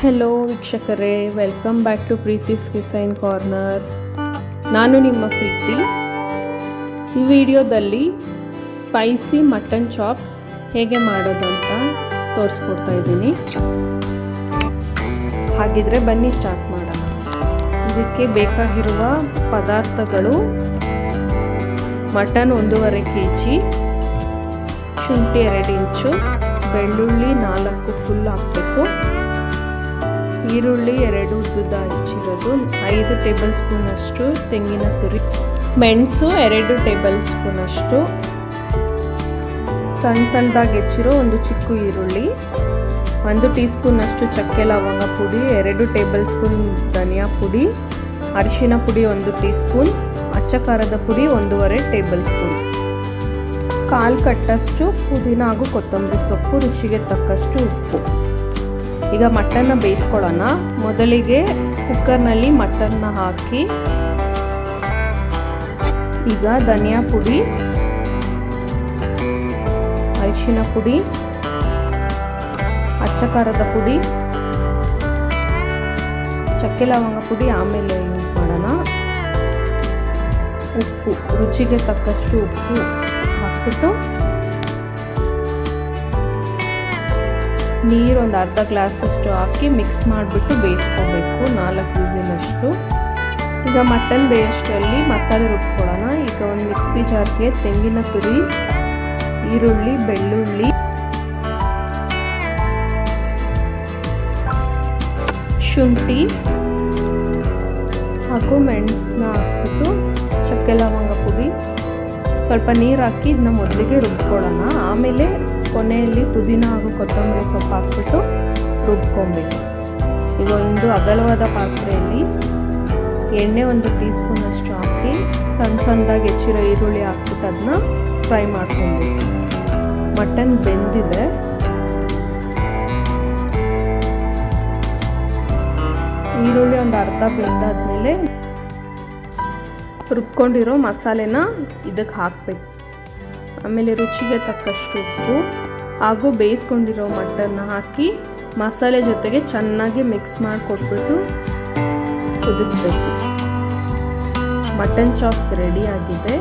Hello ವೀಕ್ಷಕರೇ. Welcome back to Preethi's cuisine corner ನಾನು ನಿಮ್ಮ ಪ್ರೀತಿ. ಈ ವಿಡಿಯೋದಲ್ಲಿ ಸ್ಪೈಸಿ ಮಟನ್ ಚಾಪ್ಸ್ ಹೇಗೆ ಮಾಡೋದು ಅಂತ ತೋರಿಸ್ಕೊಡ್ತಾ ಇದ್ದೀನಿ. ಹಾಗಿದ್ರೆ ಬನ್ನಿ ಸ್ಟಾರ್ಟ್ ಮಾಡೋಣ. ಇದಕ್ಕೆ ಬೇಕಾಗಿರುವ ಪದಾರ್ಥಗಳು ಮಟನ್ ಒಂದೂವರೆ ಕೆ ಜಿ ಶುಂಠಿ ಎರಡು ಇಂಚು, ಬೆಳ್ಳುಳ್ಳಿ ನಾಲ್ಕು ಫುಲ್ ಹಾಕಬೇಕು. ಈರುಳ್ಳಿ ಎರಡು ಉದ್ದದ ಹಚ್ಚಿರೋದು, ಐದು ಟೇಬಲ್ ಸ್ಪೂನಷ್ಟು ತೆಂಗಿನ ತುರಿ, ಮೆಣಸು ಎರಡು ಟೇಬಲ್ ಸ್ಪೂನಷ್ಟು. ಸಣ್ಣ ಸಣ್ಣದಾಗಿ ಹೆಚ್ಚಿರೋ ಒಂದು ಚಿಕ್ಕ ಈರುಳ್ಳಿ, ಒಂದು ಟೀ ಸ್ಪೂನಷ್ಟು ಚಕ್ಕೆ ಲವಂಗ ಪುಡಿ, ಎರಡು ಟೇಬಲ್ ಸ್ಪೂನ್ ಧನಿಯಾ ಪುಡಿ, ಅರಿಶಿನ ಪುಡಿ ಒಂದು ಟೀ ಸ್ಪೂನ್ ಅಚ್ಚ ಪುಡಿ ಒಂದೂವರೆ ಟೇಬಲ್ ಸ್ಪೂನ್. ಕಾಲು ಕಟ್ಟಷ್ಟು ಪುದೀನ ಹಾಗೂ ಕೊತ್ತಂಬರಿ ಸೊಪ್ಪು ರುಚಿಗೆ ತಕ್ಕಷ್ಟು ಉಪ್ಪು. ಈಗ ಮಟನ್ನ ಬೇಯಿಸ್ಕೊಳ್ಳೋಣ. ಮೊದಲಿಗೆ ಕುಕ್ಕರ್ನಲ್ಲಿ ಮಟನ್ನ ಹಾಕಿ. ಈಗ ಧನಿಯಾ ಪುಡಿ, ಅರಿಶಿನ ಪುಡಿ, ಅಚ್ಚ ಖಾರದ ಪುಡಿ, ಚಕ್ಕೆ ಲವಂಗ ಪುಡಿ ಆಮೇಲೆ ಯೂಸ್ ಮಾಡೋಣ. ಉಪ್ಪು, ರುಚಿಗೆ ತಕ್ಕಷ್ಟು ಉಪ್ಪು ಹಾಕ್ಬಿಟ್ಟು ನೀರು ಒಂದು ಅರ್ಧ ಗ್ಲಾಸಷ್ಟು ಹಾಕಿ ಮಿಕ್ಸ್ ಮಾಡಿಬಿಟ್ಟು ಬೇಯಿಸ್ಕೋಬೇಕು, ನಾಲ್ಕು ವಿಸಿಲಷ್ಟು. ಈಗ ಮಟನ್ ಬೇಯಷ್ಟಲ್ಲಿ ಮಸಾಲೆ ರುಬ್ಕೊಳ್ಳೋಣ. ಈಗ ಒಂದು ಮಿಕ್ಸಿ ಜಾರ್ಗೆ ತೆಂಗಿನ ತುರಿ, ಈರುಳ್ಳಿ, ಬೆಳ್ಳುಳ್ಳಿ. ಶುಂಠಿ ಹಾಗೂ ಮೆಣಸನ್ನ ಹಾಕ್ಬಿಟ್ಟು, ಚಕ್ಕೆ ಲವಂಗ ಪುಡಿ. ಸ್ವಲ್ಪ ನೀರು ಹಾಕಿ ಇದನ್ನ ಮೊದಲಿಗೆ ರುಬ್ಕೊಳ್ಳೋಣ. ಆಮೇಲೆ ಕೊನೆಯಲ್ಲಿ ಪುದೀನ ಹಾಗೂ ಕೊತ್ತಂಬರಿ ಸೊಪ್ಪು ಹಾಕ್ಬಿಟ್ಟು ರುಬ್ಕೊಬೇಕು. ಈಗ ಒಂದು ಅಗಲವಾದ ಪಾತ್ರೆಯಲ್ಲಿ ಎಣ್ಣೆ ಒಂದು ಟೀ ಸ್ಪೂನಷ್ಟು ಹಾಕಿ ಸಣ್ಣ ಸಣ್ಣದಾಗಿ ಹೆಚ್ಚಿರೋ ಈರುಳ್ಳಿ ಹಾಕ್ಬಿಟ್ಟು ಅದನ್ನ ಫ್ರೈ ಮಾಡ್ಕೊಬೇಕು. ಮಟನ್ ಬೆಂದಿದೆ. ಈರುಳ್ಳಿ ಒಂದು ಅರ್ಧ ಬೆಂದಾದ್ಮೇಲೆ ರುಬ್ಕೊಂಡಿರೋ ಮಸಾಲೆನ ಇದಕ್ಕೆ ಹಾಕಬೇಕು. ಆಮೇಲೆ ರುಚಿಗೆ ತಕ್ಕಷ್ಟು ಉಪ್ಪು ಹಾಗೂ ಬೇಯಿಸ್ಕೊಂಡಿರೋ ಮಟನ್ನ ಹಾಕಿ ಮಸಾಲೆ ಜೊತೆಗೆ ಚೆನ್ನಾಗಿ ಮಿಕ್ಸ್ ಮಾಡಿ ಕೊಟ್ಬಿಟ್ಟು ಕುದಿಸ್ಬೇಕು. ಮಟನ್ ಚಾಪ್ಸ್ ರೆಡಿ ಆಗಿದೆ.